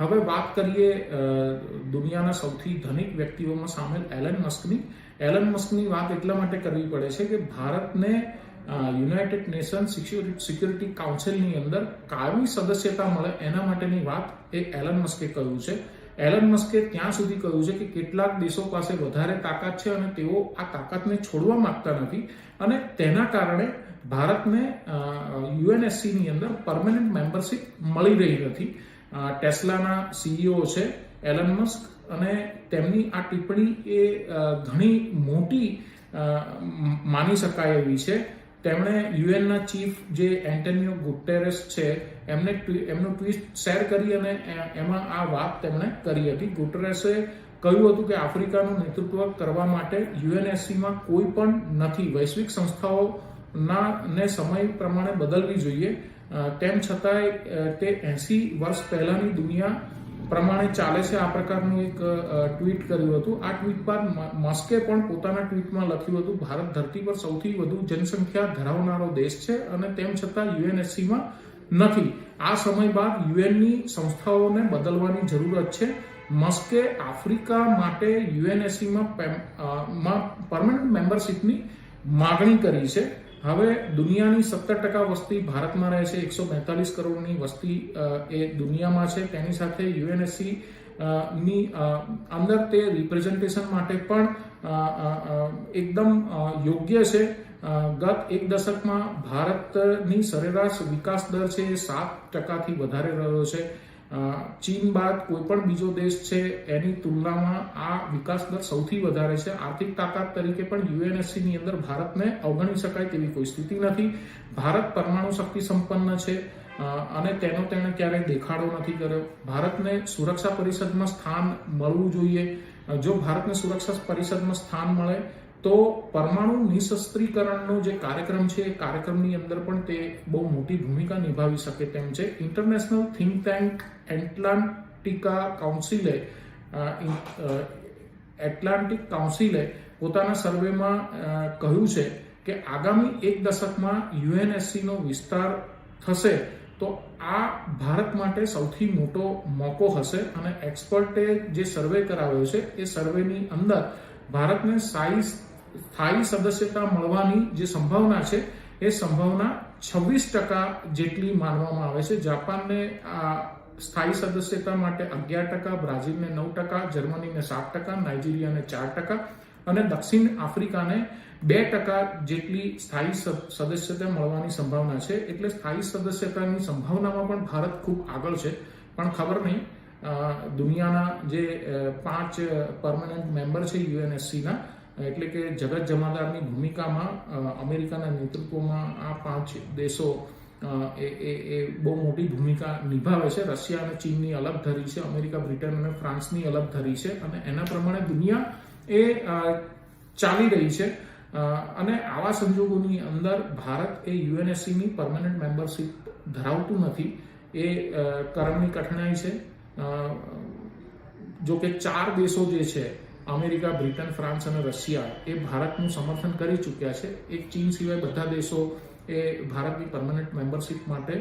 હવે વાત કરીએ દુનિયાના સૌથી ધનિક વ્યક્તિઓમાં સામેલ એલન મસ્કની. એલન મસ્કની વાત એટલા માટે કરવી પડે છે કે ભારતને યુનાઇટેડ નેશન સિક્યુરિટી કાઉન્સિલની અંદર કાયમી સદસ્યતા મળે એના માટેની વાત એ એલન મસ્કે કહ્યું છે. એલન મસ્કે ત્યાં સુધી કહ્યું છે કે કેટલાક દેશો પાસે વધારે તાકાત છે અને તેઓ આ તાકાતને છોડવા માંગતા નથી અને તેના કારણે ભારતને યુએનએસસીની અંદર પરમેનન્ટ મેમ્બરશિપ મળી રહી નથી. ટેસ્લાના સીઈઓ છે, એલન મસ્ક, અને તેમની આ ટિપ્પણી એ ઘણી મોટી માની શકાય એવી છે. તેમણે યુએનના ચીફ જે એન્ટોનિયો ગુટેરેસ છે, એમને એમનું ટ્વીટ શેર કરી અને એમાં આ વાત તેમણે કરી હતી. ગુટેરેસે કહ્યું હતું કે આફ્રિકાનું નેતૃત્વ કરવા માટે યુએનએસસીમાં કોઈ પણ નથી. વૈશ્વિક સંસ્થાઓના ને સમય પ્રમાણે બદલવી જોઈએ. તેમ છતાંય તે એસી વર્ષ પહેલાની દુનિયા પ્રમાણે ચાલે છે. આ પ્રકારનું એક ટ્વીટ કર્યું હતું. આ ટ્વીટ બાદ મસ્કે પણ પોતાના ટ્વીટમાં લખ્યું હતું, ભારત ધરતી પર સૌથી વધુ જનસંખ્યા ધરાવનારો દેશ છે અને તેમ છતાં યુએનએસસીમાં નથી. આ સમય બાદ યુએનની સંસ્થાઓને બદલવાની જરૂરત છે. મસ્કે આફ્રિકા માટે યુએનએસસીમાં પરમનન્ટ મેમ્બરશીપની માગણી કરી છે. હવે દુનિયાની સત્તર ટકા વસ્તી ભારતમાં રહે છે, એકસો બેતાલીસ કરોડની વસ્તી એ દુનિયામાં છે. તેની સાથે યુએનએસસી ની અંદર તે રિપ્રેઝન્ટેશન માટે પણ એકદમ યોગ્ય છે. ગત એક દશકમાં ભારતની સરેરાશ વિકાસ દર છે એ સાત ટકાથી વધારે રહ્યો છે. ચીન બાદ કોઈ પણ બીજો દેશ છે, એની તુલનામાં આ વિકાસ દર સૌથી વધારે છે. આર્થિક તાકાત તરીકે પણ યુએનએસસીની અંદર ભારતને અવગણી શકાય તેવી કોઈ સ્થિતિ નથી. ભારત પરમાણુ શક્તિ સંપન્ન છે અને તેનો તેણે ક્યારેય દેખાડો નથી કર્યો. ભારતને સુરક્ષા પરિષદમાં સ્થાન મળવું જોઈએ. જો ભારતને સુરક્ષા પરિષદમાં સ્થાન મળે તો પરમાણુ નિશસ્ત્રીકરણનો જે કાર્યક્રમ છે, એ કાર્યક્રમની અંદર પણ તે બહુ મોટી ભૂમિકા નિભાવી શકે તેમ છે. ઇન્ટરનેશનલ થિંક ટેન્ક એટલાન્ટિકા કાઉન્સિલે એટલાન્ટિક કાઉન્સિલે પોતાના સર્વેમાં કહ્યું છે કે આગામી એક દશકમાં યુએનએસસીનો વિસ્તાર થશે તો આ ભારત માટે સૌથી મોટો મોકો હશે અને એક્સપર્ટે જે સર્વે કરાવ્યો છે, એ સર્વેની અંદર ભારતને સ્થાયી સ્થાયી સદસ્યતા મળવાની જે સંભાવના છે, એ સંભાવના છવ્વીસ ટકા જેટલી માનવામાં આવે છે. જાપાનને આ સ્થાયી સદસ્યતા માટે અગિયાર ટકા, બ્રાઝિલને નવ ટકા, જર્મનીને સાત ટકા, નાઇજીરિયાને ચાર ટકા અને દક્ષિણ આફ્રિકાને બે ટકા જેટલી સ્થાયી સદસ્યતા મળવાની સંભાવના છે. એટલે સ્થાયી સદસ્યતાની સંભાવનામાં પણ ભારત ખૂબ આગળ છે. પણ ખબર નહીં દુનિયાના જે પાંચ પરમનન્ટ મેમ્બર છે યુએનએસસીના એટલે કે જગત જમાદારની ભૂમિકામાં અમેરિકાના નેતૃત્વમાં આ પાંચ દેશો એ એ એ બહુ મોટી ભૂમિકા નિભાવે છે. રશિયા અને ચીનની અલગ ધરી છે, અમેરિકા, બ્રિટન અને ફ્રાન્સની અલગ ધરી છે અને એના પ્રમાણે દુનિયા એ ચાલી રહી છે. અને આવા સંજોગોની અંદર ભારત એ યુએનએસસીની પરમાનન્ટ મેમ્બરશિપ ધરાવતું નથી. એ કરમની કઠણાઈ છે. જો કે ચાર દેશો જે છે અમેરિકા બ્રિટન ફ્રાન્સ અને રશિયા એ ભારતનું સમર્થન કરી ચૂક્યા છે. એક ચીન સિવાય બધા દેશો એ ભારતની પરમનન્ટ મેમ્બરશિપ માટે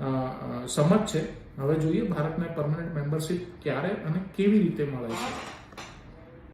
અ, છે. હવે જોઈએ ભારતને પરમનન્ટ મેમ્બરશિપ ક્યારે અને કેવી રીતે મળે છે.